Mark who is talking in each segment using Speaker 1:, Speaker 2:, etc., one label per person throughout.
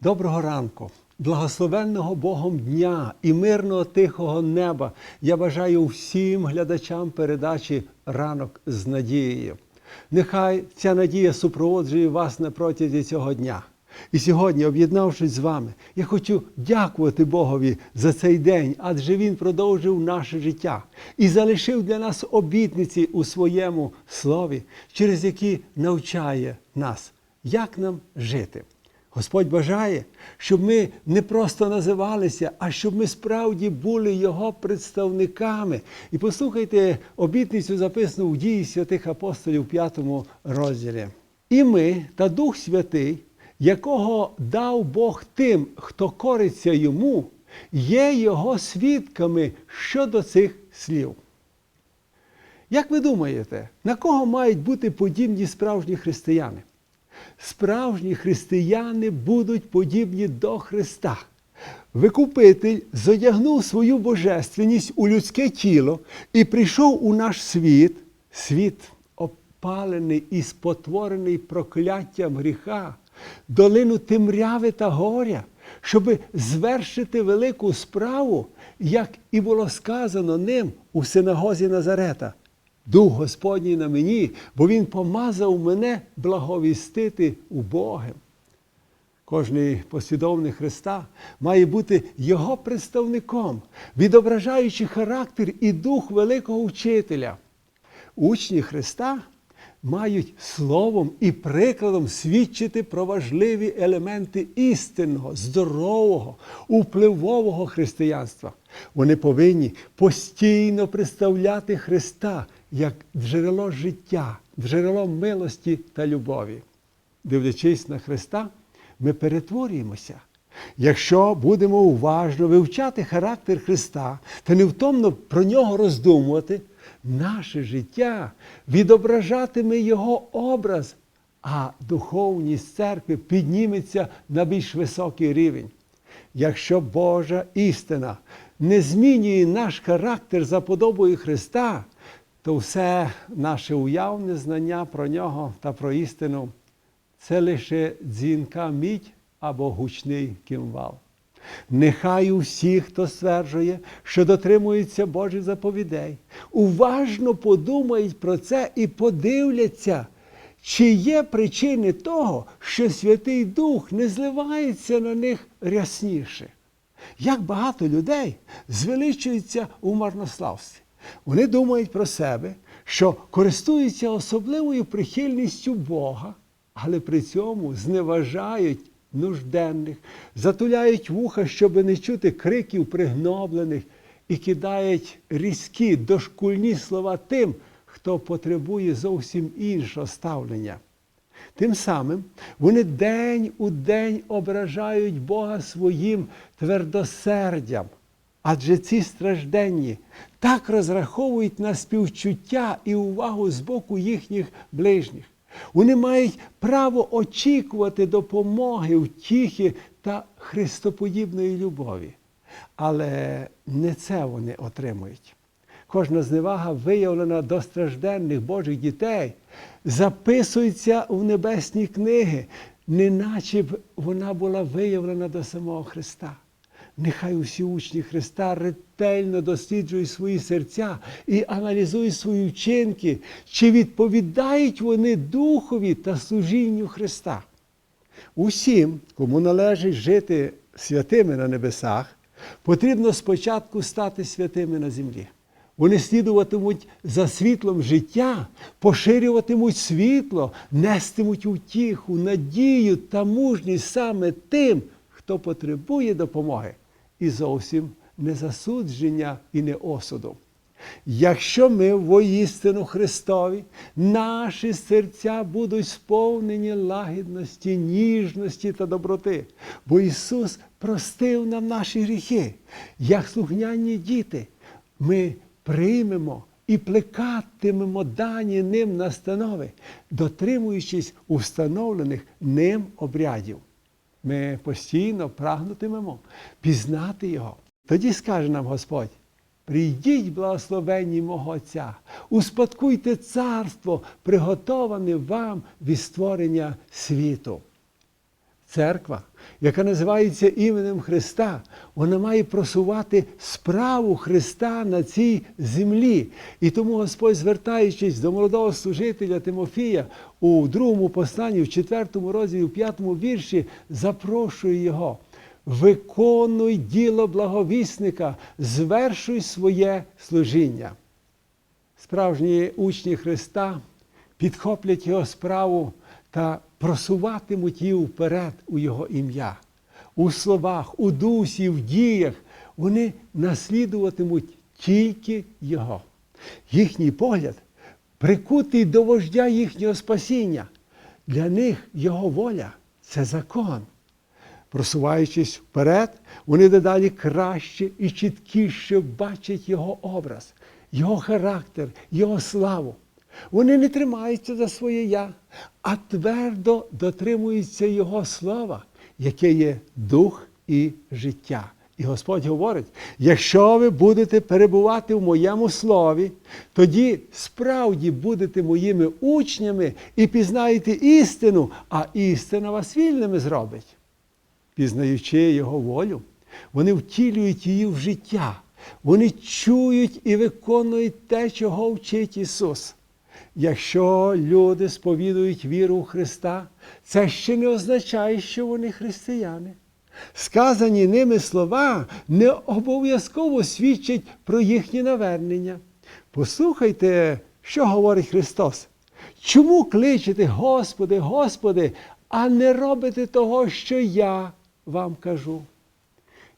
Speaker 1: Доброго ранку, благословенного Богом дня і мирного тихого неба. Я бажаю всім глядачам передачі Ранок з надією. Нехай ця надія супроводжує вас на протязі цього дня. І сьогодні, об'єднавшись з вами, я хочу дякувати Богові за цей день, адже Він продовжив наше життя і залишив для нас обітниці у своєму слові, через які навчає нас, як нам жити. Господь бажає, щоб ми не просто називалися, а щоб ми справді були Його представниками. І послухайте обітницю, записану в дії святих апостолів в п'ятому розділі. І ми та Дух Святий, якого дав Бог тим, хто кориться йому, є Його свідками щодо цих слів. Як ви думаєте, на кого мають бути подібні справжні християни? Справжні християни будуть подібні до Христа. Викупитель зодягнув свою божественність у людське тіло і прийшов у наш світ, світ опалений і спотворений прокляттям гріха, долину темряви та горя, щоб звершити велику справу, як і було сказано ним у синагозі Назарета. Дух Господній на мені, бо Він помазав мене благовістити убогим. Кожний послідовник Христа має бути Його представником, відображаючи характер і дух великого вчителя. Учні Христа мають словом і прикладом свідчити про важливі елементи істинного, здорового, впливового християнства. Вони повинні постійно представляти Христа як джерело життя, джерело милості та любові. Дивлячись на Христа, ми перетворюємося. Якщо будемо уважно вивчати характер Христа та невтомно про нього роздумувати, наше життя відображатиме Його образ, а духовність церкви підніметься на більш високий рівень. Якщо Божа істина не змінює наш характер за подобою Христа, то все наше уявне знання про нього та про істину це лише дзвінка мідь або гучний кімвал. Нехай усі, хто стверджує, що дотримуються Божих заповідей, уважно подумають про це і подивляться, чи є причини того, що Святий Дух не зливається на них рясніше. Як багато людей звеличуються у марнославстві. Вони думають про себе, що користуються особливою прихильністю Бога, але при цьому зневажають нужденних, затуляють вуха, щоб не чути криків пригноблених, і кидають різкі дошкульні слова тим, хто потребує зовсім іншого ставлення. Тим самим вони день у день ображають Бога своїм твердосердям. Адже ці стражденні так розраховують на співчуття і увагу з боку їхніх ближніх. Вони мають право очікувати допомоги, втіхи та христоподібної любові. Але не це вони отримують. Кожна зневага, виявлена до стражденних Божих дітей, записується у небесні книги, неначе б вона була виявлена до самого Христа. Нехай усі учні Христа ретельно досліджують свої серця і аналізують свої вчинки, чи відповідають вони Духові та служінню Христа. Усім, кому належить жити святими на небесах, потрібно спочатку стати святими на землі. Вони слідуватимуть за світлом життя, поширюватимуть світло, нестимуть утіху, надію та мужність саме тим, хто потребує допомоги, і зовсім не засудження і не осуду. Якщо ми воістину Христові, наші серця будуть сповнені лагідності, ніжності та доброти, бо Ісус простив нам наші гріхи, як слухняні діти, ми приймемо і плекатимемо дані ним настанови, дотримуючись установлених ним обрядів. Ми постійно прагнутимемо пізнати Його. Тоді скаже нам Господь: прийдіть, благословенні мого Отця, успадкуйте царство, приготоване вам від створення світу. Церква, яка називається іменем Христа, вона має просувати справу Христа на цій землі. І тому Господь, звертаючись до молодого служителя Тимофія у другому посланні, в четвертому розділі, у п'ятому вірші, запрошує його. Виконуй діло благовісника, звершуй своє служіння. Справжні учні Христа підхоплять його справу та просуватимуть її вперед у Його ім'я. У словах, у дусі, в діях вони наслідуватимуть тільки Його. Їхній погляд прикутий до вождя їхнього спасіння. Для них Його воля це закон. Просуваючись вперед, вони дедалі краще і чіткіше бачать його образ, його характер, його славу. Вони не тримаються за своє я, а твердо дотримуються Його слова, яке є дух і життя. І Господь говорить: якщо ви будете перебувати в моєму слові, тоді справді будете моїми учнями і пізнаєте істину, а істина вас вільними зробить пізнаючи Його волю, вони втілюють її в життя. Вони чують і виконують те, чого вчить Ісус. Якщо люди сповідують віру у Христа, це ще не означає, що вони християни. Сказані ними слова не обов'язково свідчать про їхнє навернення. Послухайте, що говорить Христос. Чому кличете, Господи, Господи, а не робите того, що я вам кажу?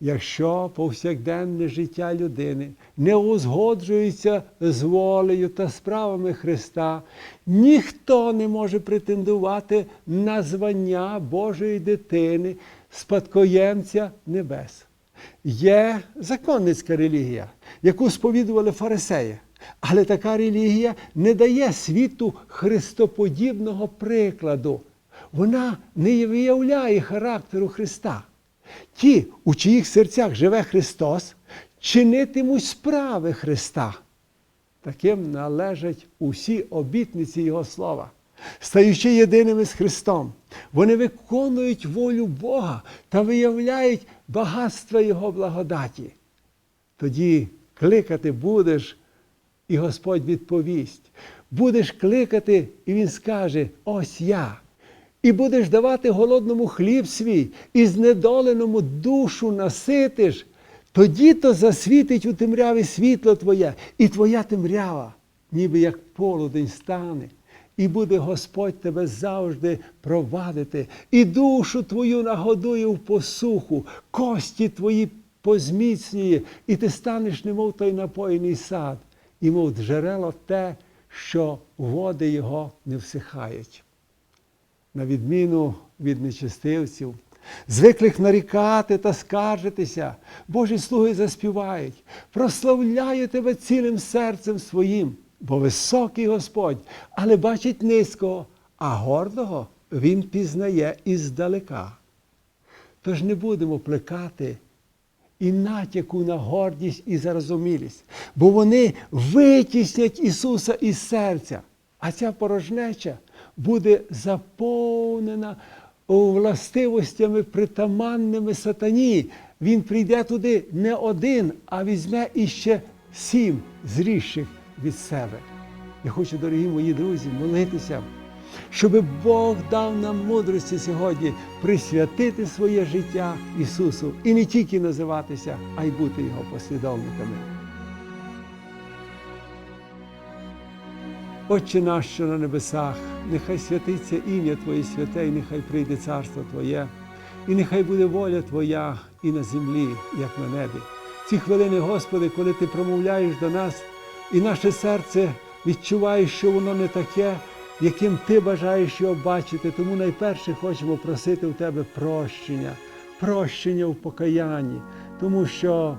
Speaker 1: Якщо повсякденне життя людини не узгоджується з волею та справами Христа, ніхто не може претендувати на звання Божої дитини, спадкоємця небес. Є законницька релігія, яку сповідували фарисеї, але така релігія не дає світу христоподібного прикладу. Вона не виявляє характеру Христа. Ті, у чиїх серцях живе Христос, чинитимуть справи Христа. Таким належать усі обітниці Його слова. Стаючи єдиними з Христом, вони виконують волю Бога та виявляють багатство Його благодаті. Тоді кликати будеш, і Господь відповість. Будеш кликати, і Він скаже: Ось я. І будеш давати голодному хліб свій, і знедоленому душу наситиш, тоді то засвітить у темряві світло Твоє, і Твоя темрява, ніби як полудень стане, і буде Господь тебе завжди провадити, і душу твою нагодує в посуху, кості твої позміцнює, і ти станеш, немов той напоєний сад, і мов джерело те, що води його не всихають на відміну від нечистивців, звиклих нарікати та скаржитися, Божі слуги заспівають, прославляю тебе цілим серцем своїм, бо високий Господь, але бачить низького, а гордого Він пізнає іздалека. Тож не будемо плекати і натяку на гордість і зарозумілість, бо вони витіснять Ісуса із серця, а ця порожнеча буде заповнена властивостями притаманними сатані. Він прийде туди не один, а візьме іще сім зріжчих від себе. Я хочу, дорогі мої друзі, молитися, щоб Бог дав нам мудрості сьогодні присвятити своє життя Ісусу і не тільки називатися, а й бути Його послідовниками. Отче наш, що на небесах, нехай святиться ім'я Твоє святе, і нехай прийде царство Твоє, і нехай буде воля Твоя і на землі, як на небі. Ці хвилини, Господи, коли Ти промовляєш до нас, і наше серце відчуває, що воно не таке, яким Ти бажаєш його бачити. Тому найперше хочемо просити у Тебе прощення, прощення в покаянні, тому що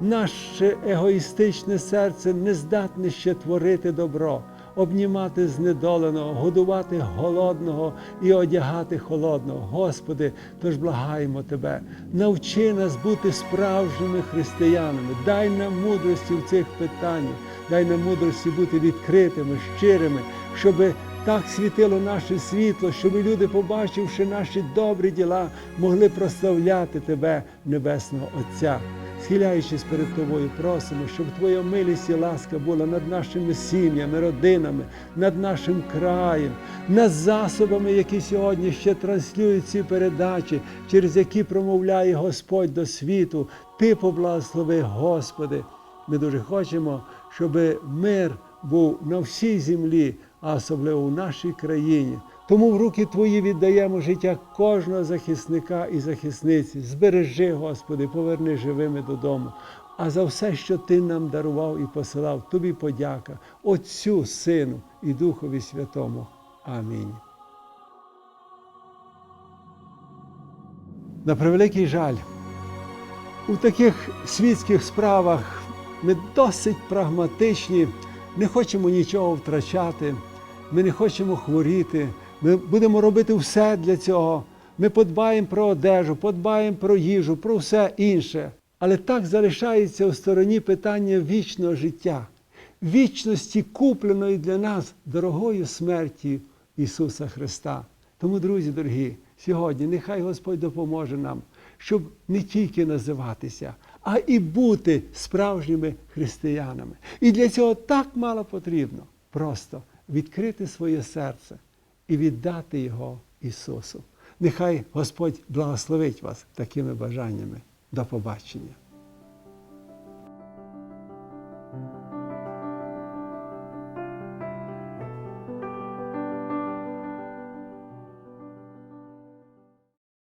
Speaker 1: наше егоїстичне серце не здатне ще творити добро обнімати знедоленого, годувати голодного і одягати холодного. Господи, тож благаємо Тебе, навчи нас бути справжніми християнами, дай нам мудрості в цих питаннях, дай нам мудрості бути відкритими, щирими, щоб так світило наше світло, щоб люди, побачивши наші добрі діла, могли прославляти Тебе, Небесного Отця. Схиляючись перед тобою, просимо, щоб Твоя милість і ласка була над нашими сім'ями, родинами, над нашим краєм, над засобами, які сьогодні ще транслюють ці передачі, через які промовляє Господь до світу. Ти поблагослови, Господи. Ми дуже хочемо, щоб мир був на всій землі, а особливо в нашій країні. Тому в руки Твої віддаємо життя кожного захисника і захисниці. Збережи, Господи, поверни живими додому. А за все, що Ти нам дарував і посилав, Тобі подяка, Отцю, Сину і Духові Святому. Амінь. На превеликий жаль, у таких світських справах ми досить прагматичні, не хочемо нічого втрачати, ми не хочемо хворіти, ми будемо робити все для цього. Ми подбаємо про одежу, подбаємо про їжу, про все інше. Але так залишається у стороні питання вічного життя, вічності, купленої для нас дорогою смерті Ісуса Христа. Тому, друзі дорогі, сьогодні нехай Господь допоможе нам, щоб не тільки називатися, а і бути справжніми християнами. І для цього так мало потрібно просто відкрити своє серце і віддати його Ісусу. Нехай Господь благословить вас такими бажаннями. До побачення.